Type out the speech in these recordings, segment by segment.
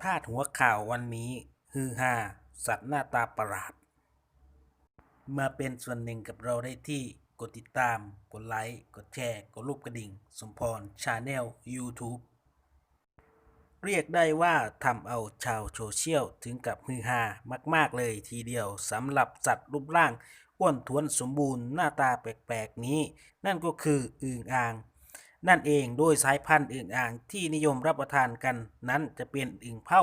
พาดหัวข่าววันนี้ฮือฮาสัตว์หน้าตาประหลาด มาเป็นส่วนหนึ่งกับเราได้ที่กดติดตาม กดไลค์ กดแชร์ กดรูปกระดิ่ง สมพรชาแนล YouTube เรียกได้ว่าทำเอาชาวโซเชียลถึงกับฮือฮามาก ๆ เลยทีเดียวสำหรับสัตว์รูปร่างอ้วนท้วนสมบูรณ์หน้าตาแปลก ๆ นี้ นั่นก็คืออึ่งอ่าง นั่นเองโดยสายพันธุ์อึ่งอ่างที่นิยมรับประทานกัน นั้นจะเป็นอึ่งเผา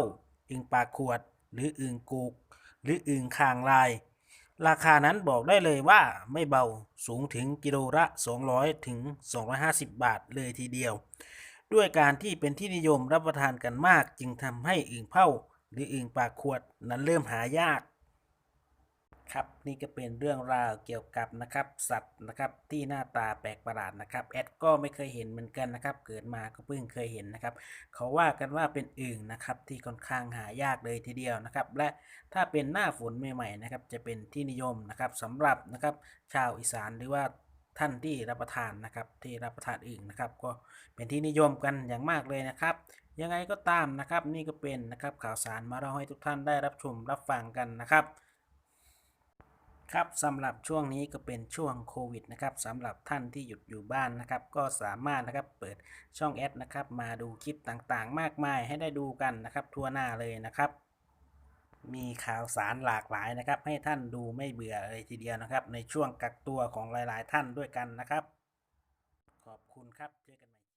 อึ่งปากขวด หรืออึ่งกูก หรืออึ่งคางลาย ราคานั้นบอกได้เลยว่าไม่เบาสูงถึงกิโลละ 200 ถึง 250 บาทเลยทีเดียว ด้วยการที่เป็นที่นิยมรับประทานกันมาก จึงทำให้อึ่งเผาหรืออึ่งปากขวดนั้นเริ่มหายาก ครับนี่ก็เป็นเรื่องราวเกี่ยวกับนะครับสัตว์นะครับที่หน้าตาแปลกประหลาดนะครับแอดก็ไม่เคยเห็นเหมือนกันนะครับเกิดมาก็เพิ่งเคยเห็นนะครับเขาว่ากันว่าเป็นอึ่งนะครับที่ค่อนข้างหายากเลยทีเดียวนะครับและถ้าเป็นหน้าฝนใหม่ๆนะครับจะเป็นที่นิยมนะครับสำหรับนะครับชาวอีสานหรือว่าท่านที่รับประทานนะครับที่รับประทานอึ่งนะครับก็เป็นที่นิยมกันอย่างมากเลยนะครับยังไงก็ตามนะครับนี่ก็เป็นนะครับข่าวสารมาเล่าให้ทุกท่านได้รับชมรับฟังกันนะครับ ครับสำหรับช่วงนี้ก็เป็นช่วงโควิดนะครับสำหรับท่านที่หยุดอยู่บ้านนะครับ ก็สามารถนะครับเปิดช่องแอดนะครับมาดูคลิปต่างๆ มากมายให้ได้ดูกันนะครับทั่วหน้าเลยนะครับ มีข่าวสารหลากหลายนะครับ ให้ท่านดูไม่เบื่อเลยทีเดียวนะครับ ในช่วงกักตัวของหลายๆ ท่านด้วยกันนะครับ ขอบคุณครับเจอกันใหม่